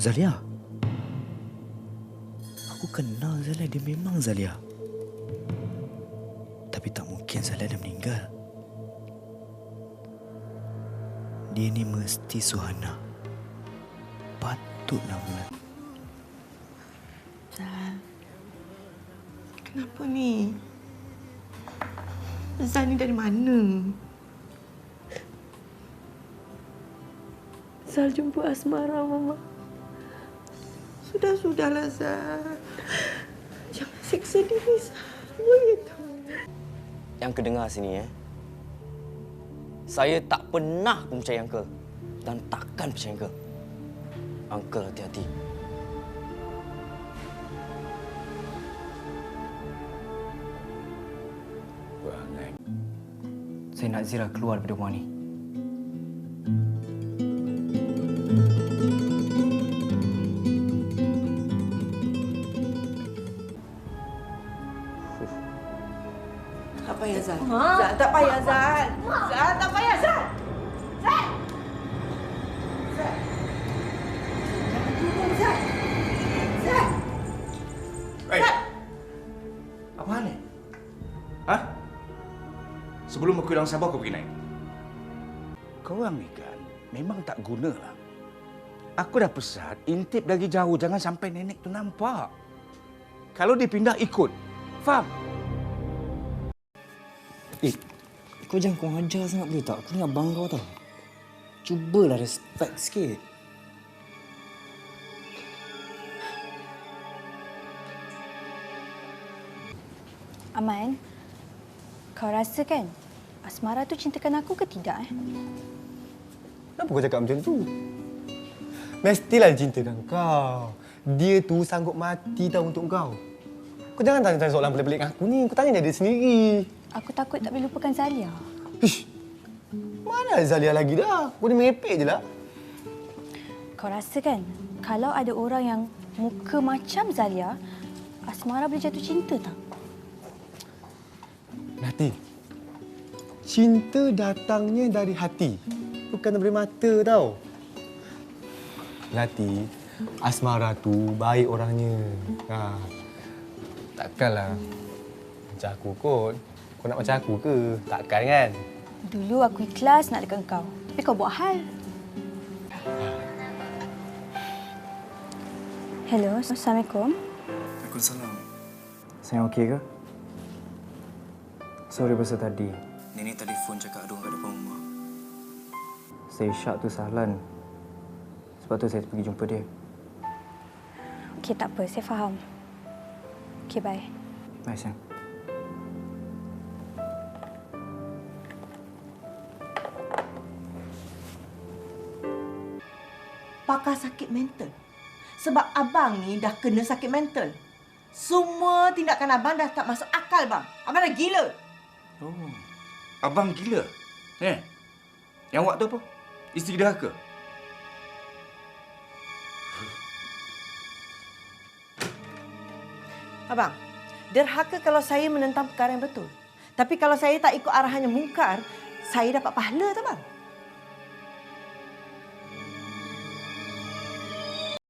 Zalia. Aku kenal Zalia. Dia memang Zalia. Tapi tak mungkin Zalia dah meninggal. Dia ni mesti Suhana. Patutlah mula. Zal. Kenapa ni? Zal ni dari mana? Zal jumpa Asmara, Mama. Sudah-sudahlah, Zal. Jangan siksa diri Zal. Begitu. Yang kedengar sini eh. Saya tak pernah pun percaya Uncle. Dan takkan percaya Uncle. Uncle hati-hati. Saya nak Zira keluar daripada rumah ni. Tak payah, Zal. Zal, tak payah, Zal. Zal, tak payah, Zal. Zal! Zal! Jangan turun, Zal. Zal! Apa hal ni? Ha? Sebelum aku hilang sabar, kau pergi naik. Korang ni kan memang tak guna lah. Aku dah pesan, intip dari jauh. Jangan sampai nenek tu nampak. Kalau dia pindah, ikut. Faham? Eh, kau jangan kau ajar sangat boleh tak? Aku ni abang kau tau. Cubalah respect sikit. Aman, kau rasa kan Asmara tu cintakan aku ke tidak eh? Kenapa kau cakap macam tu? Mestilah dia cintakan kau. Dia tu sanggup mati tahu untuk kau. Kau jangan tanya-tanya soalan pelik-pelik dengan aku ni. Kau tanya dia sendiri. Aku takut tak boleh lupakan Zalia. Ish. Mana Zalia lagi dah? Kau ni merepek je lah. Kau rasa kan kalau ada orang yang muka macam Zalia, Asmara boleh jatuh cinta tak? Nati. Cinta datangnya dari hati. Bukan dari mata tau. Nati, Asmara tu baik orangnya. Ha. Takkanlah macam aku kot. Kau nak macam aku ke? Takkan kan? Dulu aku ikhlas nak dekat kau. Tapi kau buat hal. Hello, Assalamualaikum. Waalaikumsalam. Sayang okey ke? Sorry pasal tadi. Nenek telefon cakap ada orang kat depan rumah. Saya syak tu Sahlan. Sebab tu saya pergi jumpa dia. Okey, tak apa. Saya faham. Okey, bye. Bye, sayang. Pakar sakit mental. Sebab abang ni dah kena sakit mental. Semua tindakan abang dah tak masuk akal, bang. Abang dah gila. Oh. Abang gila. Eh? Yang awak tu apa? Isteri derhaka? Abang, derhaka kalau saya menentang perkara yang betul. Tapi kalau saya tak ikut arahannya mungkar, saya dapat pahala tak bang?